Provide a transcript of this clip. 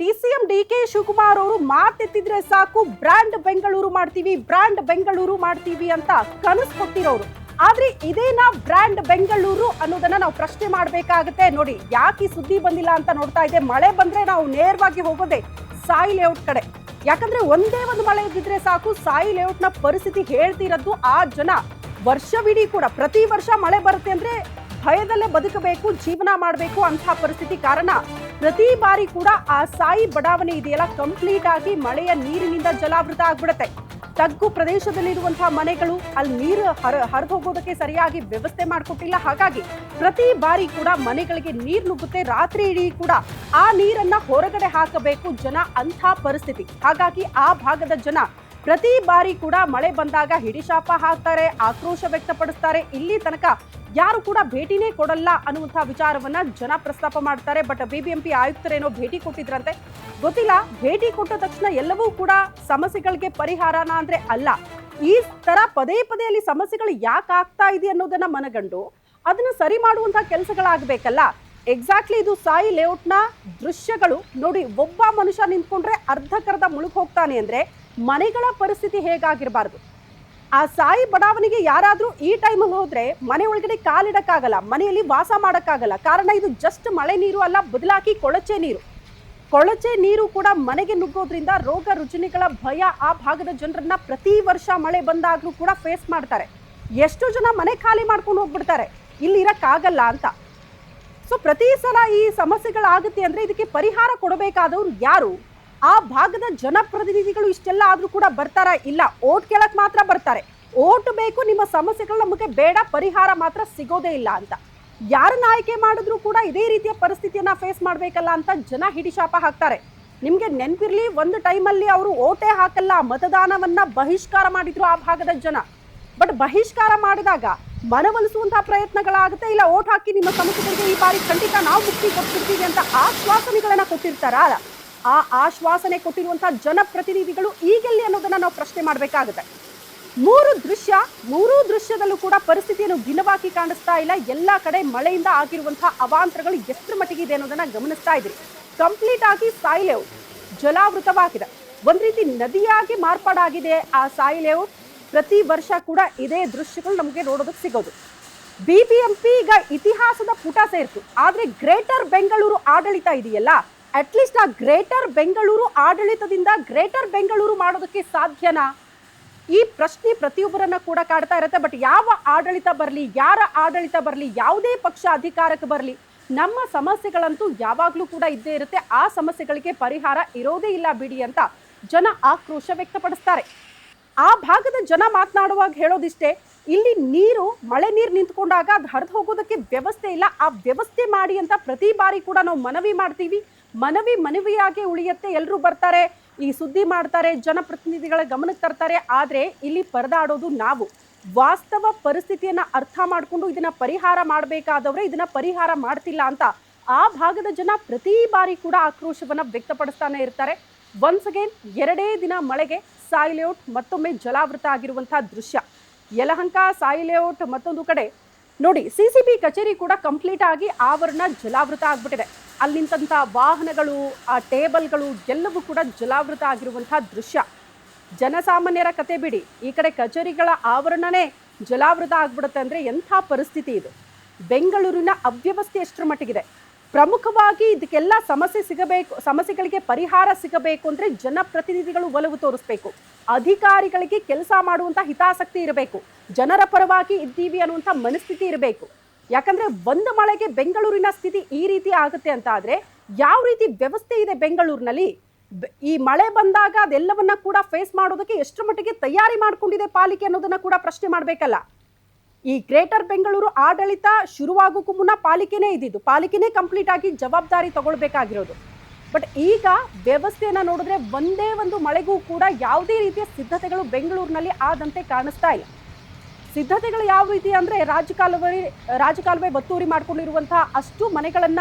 D C M D K Shivakumar ಅವರು ಮಾತೆತ್ತಿದ್ರೆ ಸಾಕು, ಬ್ರ್ಯಾಂಡ್ ಬೆಂಗಳೂರು ಮಾಡ್ತೀವಿ, ಬ್ರ್ಯಾಂಡ್ ಬೆಂಗಳೂರು ಮಾಡ್ತೀವಿ ಅಂತ ಕನಸು ಕೊಟ್ಟಿರೋರು. ಆದ್ರೆ ಇದೇನಾ ಬ್ರ್ಯಾಂಡ್ ಬೆಂಗಳೂರು ಅನ್ನೋದನ್ನ ನಾವು ಪ್ರಶ್ನೆ ಮಾಡ್ಬೇಕಾಗತ್ತೆ. ನೋಡಿ, ಯಾಕೆ ಈ ಸುದ್ದಿ ಬಂದಿಲ್ಲ ಅಂತ ನೋಡ್ತಾ ಇದೆ ಮಳೆ ಬಂದ್ರೆ ನಾವು ನೇರವಾಗಿ ಹೋಗೋದೆ ಸಾಯಿ ಲೇಔಟ್ ಕಡೆ. ಯಾಕಂದ್ರೆ ಒಂದೇ ಒಂದು ಮಳೆ ಇದ್ದಿದ್ರೆ ಸಾಕು, ಸಾಯಿ ಲೇಔಟ್ನ ಪರಿಸ್ಥಿತಿ ಹೇಳ್ತಿರೋದು ಆ ಜನ. ವರ್ಷವಿಡೀ ಕೂಡ ಪ್ರತಿ ವರ್ಷ ಮಳೆ ಬರುತ್ತೆ ಅಂದ್ರೆ ಭಯದಲ್ಲೇ ಬದುಕಬೇಕು, ಜೀವನ ಮಾಡಬೇಕು ಅಂತ ಪರಿಸ್ಥಿತಿ ಕಾರಣ. ಪ್ರತಿ ಬಾರಿ ಕೂಡ ಆ ಸಾಯಿ ಬಡಾವಣೆ ಇದೆಯಲ್ಲ ಕಂಪ್ಲೀಟ್ ಆಗಿ ಮಳೆಯ ನೀರಿನಿಂದ ಜಲಾವೃತ ಆಗ್ಬಿಡುತ್ತೆ. ತಗ್ಗು ಪ್ರದೇಶದಲ್ಲಿರುವಂತಹ ಮನೆಗಳು, ಅಲ್ಲಿ ನೀರು ಹರ ಹರಿದು ಹೋಗೋದಕ್ಕೆ ಸರಿಯಾಗಿ ವ್ಯವಸ್ಥೆ ಮಾಡಿಕೊಟ್ಟಿಲ್ಲ. ಹಾಗಾಗಿ ಪ್ರತಿ ಬಾರಿ ಕೂಡ ಮನೆಗಳಿಗೆ ನೀರು ನುಗ್ಗುತ್ತೆ, ರಾತ್ರಿ ಇಡೀ ಕೂಡ ಆ ನೀರನ್ನ ಹೊರಗಡೆ ಹಾಕಬೇಕು ಜನ ಅಂಥ ಪರಿಸ್ಥಿತಿ. ಹಾಗಾಗಿ ಆ ಭಾಗದ ಜನ ಪ್ರತಿ ಬಾರಿ ಕೂಡ ಮಳೆ ಬಂದಾಗ ಹಿಡಿಶಾಪ ಹಾಕ್ತಾರೆ, ಆಕ್ರೋಶ ವ್ಯಕ್ತಪಡಿಸ್ತಾರೆ. ಇಲ್ಲಿ ತನಕ ಯಾರು ಕೂಡ ಭೇಟಿನೇ ಕೊಡಲ್ಲ ಅನ್ನುವಂತಹ ವಿಚಾರವನ್ನ ಜನ ಪ್ರಸ್ತಾಪ ಮಾಡ್ತಾರೆ. ಬಟ್ ಬಿಬಿಎಂಪಿ ಆಯುಕ್ತರೇನೋ ಭೇಟಿ ಕೊಟ್ಟಿದ್ರಂತೆ. ಗೊತ್ತಿಲ್ಲ, ಭೇಟಿ ಕೊಟ್ಟ ತಕ್ಷಣ ಎಲ್ಲವೂ ಕೂಡ ಸಮಸ್ಯೆಗಳಿಗೆ ಪರಿಹಾರನ ಅಂದ್ರೆ ಅಲ್ಲ. ಈ ತರ ಪದೇ ಪದೇ ಅಲ್ಲಿ ಸಮಸ್ಯೆಗಳು ಯಾಕೆ ಆಗ್ತಾ ಇದೆ ಅನ್ನೋದನ್ನ ಮನಗಂಡು ಅದನ್ನ ಸರಿ ಮಾಡುವಂತಹ ಕೆಲಸಗಳಾಗಬೇಕಲ್ಲ. ಎಕ್ಸಾಕ್ಟ್ಲಿ ಇದು ಸಾಯಿ ಲೇಔಟ್ನ ದೃಶ್ಯಗಳು. ನೋಡಿ, ಒಬ್ಬ ಮನುಷ್ಯ ನಿಂತ್ಕೊಂಡ್ರೆ ಅರ್ಧಕರ್ಧ ಮುಳುಗ್ ಹೋಗ್ತಾನೆ ಅಂದ್ರೆ ಮನೆಗಳ ಪರಿಸ್ಥಿತಿ ಹೇಗಾಗಿರಬಾರ್ದು? ಆ ಸಾಯಿ ಬಡಾವಣೆಗೆ ಯಾರಾದರೂ ಈ ಟೈಮಲ್ಲಿ ಹೋದರೆ ಮನೆ ಒಳಗಡೆ ಕಾಲಿಡೋಕ್ಕಾಗಲ್ಲ, ಮನೆಯಲ್ಲಿ ವಾಸ ಮಾಡೋಕ್ಕಾಗಲ್ಲ. ಕಾರಣ ಇದು ಜಸ್ಟ್ ಮಳೆ ನೀರು ಅಲ್ಲ, ಬದಲಾಗಿ ಕೊಳಚೆ ನೀರು. ಕೊಳಚೆ ನೀರು ಕೂಡ ಮನೆಗೆ ನುಗ್ಗೋದ್ರಿಂದ ರೋಗ ರುಜಿನಿಗಳ ಭಯ ಆ ಭಾಗದ ಜನರನ್ನ ಪ್ರತಿ ವರ್ಷ ಮಳೆ ಬಂದಾಗಲೂ ಕೂಡ ಫೇಸ್ ಮಾಡ್ತಾರೆ. ಎಷ್ಟು ಜನ ಮನೆ ಖಾಲಿ ಮಾಡ್ಕೊಂಡು ಹೋಗ್ಬಿಡ್ತಾರೆ. ಇಲ್ಲಿ ಇರೋಕ್ಕಾಗಲ್ಲ ಅಂತ. ಸೊ ಪ್ರತಿ ಸಲ ಈ ಸಮಸ್ಯೆಗಳಾಗುತ್ತೆ ಅಂದರೆ ಇದಕ್ಕೆ ಪರಿಹಾರ ಕೊಡಬೇಕಾದವ್ರು ಯಾರು? ಆ ಭಾಗದ ಜನಪ್ರತಿನಿಧಿಗಳು ಇಷ್ಟೆಲ್ಲ ಆದರೂ ಕೂಡ ಬರ್ತಾರಾ ಇಲ್ಲ? ಓಟ್ ಕೇಳಕ್ ಮಾತ್ರ ಬರ್ತಾರೆ. ಓಟ್ ಬೇಕು, ನಿಮ್ಮ ಸಮಸ್ಯೆಗಳು ನಮಗೆ ಬೇಡ, ಪರಿಹಾರ ಮಾತ್ರ ಸಿಗೋದೇ ಇಲ್ಲ ಅಂತ. ಯಾರನ್ನ ಆಯ್ಕೆ ಮಾಡಿದ್ರು ಕೂಡ ಇದೇ ರೀತಿಯ ಪರಿಸ್ಥಿತಿಯನ್ನ ಫೇಸ್ ಮಾಡ್ಬೇಕಲ್ಲ ಅಂತ ಜನ ಹಿಡಿಶಾಪ ಹಾಕ್ತಾರೆ. ನಿಮ್ಗೆ ನೆನ್ಪಿರ್ಲಿ, ಒಂದು ಟೈಮಲ್ಲಿ ಅವರು ಓಟೇ ಹಾಕಲ್ಲ, ಮತದಾನವನ್ನ ಬಹಿಷ್ಕಾರ ಮಾಡಿದ್ರು ಆ ಭಾಗದ ಜನ. ಬಟ್ ಬಹಿಷ್ಕಾರ ಮಾಡಿದಾಗ ಮನವೊಲಿಸುವಂತಹ ಪ್ರಯತ್ನಗಳಾಗುತ್ತೆ, ಇಲ್ಲ ಓಟ್ ಹಾಕಿ ನಿಮ್ಮ ಸಮಸ್ಯೆಗಳಿಗೆ ಈ ಬಾರಿ ಖಂಡಿತ ನಾವು ಮುಕ್ತಿ ಕೊಟ್ಟಿರ್ತೀವಿ ಅಂತ ಆಶ್ವಾಸನೆಗಳನ್ನ ಕೊಟ್ಟಿರ್ತಾರ? ಆ ಆಶ್ವಾಸನೆ ಕೊಟ್ಟಿರುವಂತಹ ಜನಪ್ರತಿನಿಧಿಗಳು ಈಗೆಲ್ಲಿ ಅನ್ನೋದನ್ನ ನಾವು ಪ್ರಶ್ನೆ ಮಾಡಬೇಕಾಗುತ್ತೆ. ಮೂರು ದೃಶ್ಯ, ಮೂರೂ ದೃಶ್ಯದಲ್ಲೂ ಕೂಡ ಪರಿಸ್ಥಿತಿಯನ್ನು ಭಿನ್ನವಾಗಿ ಕಾಣಿಸ್ತಾ ಇಲ್ಲ. ಎಲ್ಲ ಕಡೆ ಮಳೆಯಿಂದ ಆಗಿರುವಂತಹ ಅವಾಂತರಗಳು ಎಷ್ಟರ ಮಟ್ಟಿಗೆ ಇದೆ ಅನ್ನೋದನ್ನ ಗಮನಿಸ್ತಾ ಇದ್ರಿ. ಕಂಪ್ಲೀಟ್ ಆಗಿ ಸಾಯಿಲೇವು ಜಲಾವೃತವಾಗಿದೆ. ಒಂದ್ ರೀತಿ ನದಿಯಾಗಿ ಮಾರ್ಪಾಡಾಗಿದೆ ಆ ಸಾಯಿಲೇವು. ಪ್ರತಿ ವರ್ಷ ಕೂಡ ಇದೇ ದೃಶ್ಯಗಳು ನಮಗೆ ನೋಡೋದಕ್ಕೆ ಸಿಗೋದು. ಬಿಬಿಎಂಪಿ ಈಗ ಇತಿಹಾಸದ ಪುಟ ಸೇರ್ತು. ಆದ್ರೆ ಗ್ರೇಟರ್ ಬೆಂಗಳೂರು ಆಡಳಿತ ಇದೆಯಲ್ಲ ಅಟ್ಲೀಸ್ಟ್ ಆ ಗ್ರೇಟರ್ ಬೆಂಗಳೂರು ಆಡಳಿತದಿಂದ ಗ್ರೇಟರ್ ಬೆಂಗಳೂರು ಮಾಡೋದಕ್ಕೆ ಸಾಧ್ಯನಾ? ಈ ಪ್ರಶ್ನೆ ಪ್ರತಿಯೊಬ್ಬರನ್ನ ಕೂಡ ಕಾಡ್ತಾ ಇರುತ್ತೆ ಬಟ್ ಯಾವ ಆಡಳಿತ ಬರಲಿ, ಯಾರ ಆಡಳಿತ ಬರಲಿ, ಯಾವುದೇ ಪಕ್ಷ ಅಧಿಕಾರಕ್ಕೆ ಬರಲಿ, ನಮ್ಮ ಸಮಸ್ಯೆಗಳಂತೂ ಯಾವಾಗಲೂ ಕೂಡ ಇದ್ದೇ ಇರುತ್ತೆ. ಆ ಸಮಸ್ಯೆಗಳಿಗೆ ಪರಿಹಾರ ಇರೋದೇ ಇಲ್ಲ ಬಿಡಿ ಅಂತ ಜನ ಆಕ್ರೋಶ ವ್ಯಕ್ತಪಡಿಸ್ತಾರೆ. ಆ ಭಾಗದ ಜನ ಮಾತನಾಡುವಾಗ ಹೇಳೋದಿಷ್ಟೇ, ಇಲ್ಲಿ ನೀರು, ಮಳೆ ನೀರು ನಿಂತ್ಕೊಂಡಾಗ ಅದು ಹರಿದು ಹೋಗೋದಕ್ಕೆ ವ್ಯವಸ್ಥೆ ಇಲ್ಲ. ಆ ವ್ಯವಸ್ಥೆ ಮಾಡಿ ಅಂತ ಪ್ರತಿ ಬಾರಿ ಕೂಡ ನಾವು ಮನವಿ ಮಾಡ್ತೀವಿ. ಮನವಿ ಮನವಿಯಾಗಿ ಉಳಿಯುತ್ತೆ ಎಲ್ಲರೂ ಬರ್ತಾರೆ, ಈ ಸುದ್ದಿ ಮಾಡ್ತಾರೆ, ಜನಪ್ರತಿನಿಧಿಗಳ ಗಮನಕ್ಕೆ ತರ್ತಾರೆ, ಆದರೆ ಇಲ್ಲಿ ಪರದಾಡೋದು ನಾವು. ವಾಸ್ತವ ಪರಿಸ್ಥಿತಿಯನ್ನು ಅರ್ಥ ಮಾಡಿಕೊಂಡು ಇದನ್ನು ಪರಿಹಾರ ಮಾಡಬೇಕಾದವರೇ ಇದನ್ನು ಪರಿಹಾರ ಮಾಡ್ತಿಲ್ಲ ಅಂತ ಆ ಭಾಗದ ಜನ ಪ್ರತಿ ಬಾರಿ ಕೂಡ ಆಕ್ರೋಶವನ್ನು ವ್ಯಕ್ತಪಡಿಸ್ತಾನೆ ಇರ್ತಾರೆ. ಒನ್ಸ್ ಅಗೇನ್ ಎರಡೇ ದಿನ ಮಳೆಗೆ ಸಾಯಿಲೇಔಟ್ ಮತ್ತೊಮ್ಮೆ ಜಲಾವೃತ ಆಗಿರುವಂತಹ ದೃಶ್ಯ. ಯಲಹಂಕ ಸಾಯಿಲೇಔಟ್ ಮತ್ತೊಂದು ಕಡೆ ನೋಡಿ ಸಿ ಕಚೇರಿ ಕೂಡ ಕಂಪ್ಲೀಟ್ ಆಗಿ ಆವರಣ ಜಲಾವೃತ ಆಗ್ಬಿಟ್ಟಿದೆ. ಅಲ್ಲಿ ನಿಂತಹ ವಾಹನಗಳು, ಆ ಟೇಬಲ್ಗಳು ಎಲ್ಲವೂ ಕೂಡ ಜಲಾವೃತ ಆಗಿರುವಂತಹ ದೃಶ್ಯ. ಜನಸಾಮಾನ್ಯರ ಕತೆ ಬಿಡಿ, ಈ ಕಡೆ ಕಚೇರಿಗಳ ಆವರಣನೇ ಜಲಾವೃತ ಆಗ್ಬಿಡುತ್ತೆ ಅಂದ್ರೆ ಎಂಥ ಪರಿಸ್ಥಿತಿ ಇದು? ಬೆಂಗಳೂರಿನ ಅವ್ಯವಸ್ಥೆ ಎಷ್ಟರ ಮಟ್ಟಿಗಿದೆ? ಪ್ರಮುಖವಾಗಿ ಇದಕ್ಕೆಲ್ಲ ಸಮಸ್ಯೆ ಸಿಗಬೇಕು, ಸಮಸ್ಯೆಗಳಿಗೆ ಪರಿಹಾರ ಸಿಗಬೇಕು ಅಂದರೆ ಜನಪ್ರತಿನಿಧಿಗಳು ಒಲವು ತೋರಿಸ್ಬೇಕು. ಅಧಿಕಾರಿಗಳಿಗೆ ಕೆಲಸ ಮಾಡುವಂಥ ಹಿತಾಸಕ್ತಿ ಇರಬೇಕು. ಜನರ ಪರವಾಗಿ ಇದ್ದೀವಿ ಅನ್ನುವಂಥ ಮನಸ್ಥಿತಿ ಇರಬೇಕು. ಯಾಕಂದರೆ ಒಂದು ಮಳೆಗೆ ಬೆಂಗಳೂರಿನ ಸ್ಥಿತಿ ಈ ರೀತಿ ಆಗುತ್ತೆ ಅಂತ ಆದರೆ ಯಾವ ರೀತಿ ವ್ಯವಸ್ಥೆ ಇದೆ ಬೆಂಗಳೂರಿನಲ್ಲಿ? ಈ ಮಳೆ ಬಂದಾಗ ಅದೆಲ್ಲವನ್ನ ಕೂಡ ಫೇಸ್ ಮಾಡೋದಕ್ಕೆ ಎಷ್ಟು ಮಟ್ಟಿಗೆ ತಯಾರಿ ಮಾಡಿಕೊಂಡಿದೆ ಪಾಲಿಕೆ ಅನ್ನೋದನ್ನ ಕೂಡ ಪ್ರಶ್ನೆ ಮಾಡಬೇಕಲ್ಲ. ಈ ಗ್ರೇಟರ್ ಬೆಂಗಳೂರು ಆಡಳಿತ ಶುರುವಾಗೋಕ್ಕೂ ಮುನ್ನ ಪಾಲಿಕೆನೇ ಇದ್ದಿದ್ದು. ಪಾಲಿಕೆನೇ ಕಂಪ್ಲೀಟ್ ಆಗಿ ಜವಾಬ್ದಾರಿ ತಗೊಳ್ಬೇಕಾಗಿರೋದು. ಬಟ್ ಈಗ ವ್ಯವಸ್ಥೆಯನ್ನು ನೋಡಿದ್ರೆ ಒಂದೇ ಒಂದು ಮಳೆಗೂ ಕೂಡ ಯಾವುದೇ ರೀತಿಯ ಸಿದ್ಧತೆಗಳು ಬೆಂಗಳೂರಿನಲ್ಲಿ ಆದಂತೆ ಕಾಣಿಸ್ತಾ ಇಲ್ಲ. ಸಿದ್ಧತೆಗಳು ಯಾವ ರೀತಿ ಅಂದರೆ ರಾಜಕಾಲುವೆ ರಾಜಕಾಲುವೆ ಒತ್ತುವರಿ ಮಾಡಿಕೊಂಡಿರುವಂತಹ ಅಷ್ಟು ಮನೆಗಳನ್ನ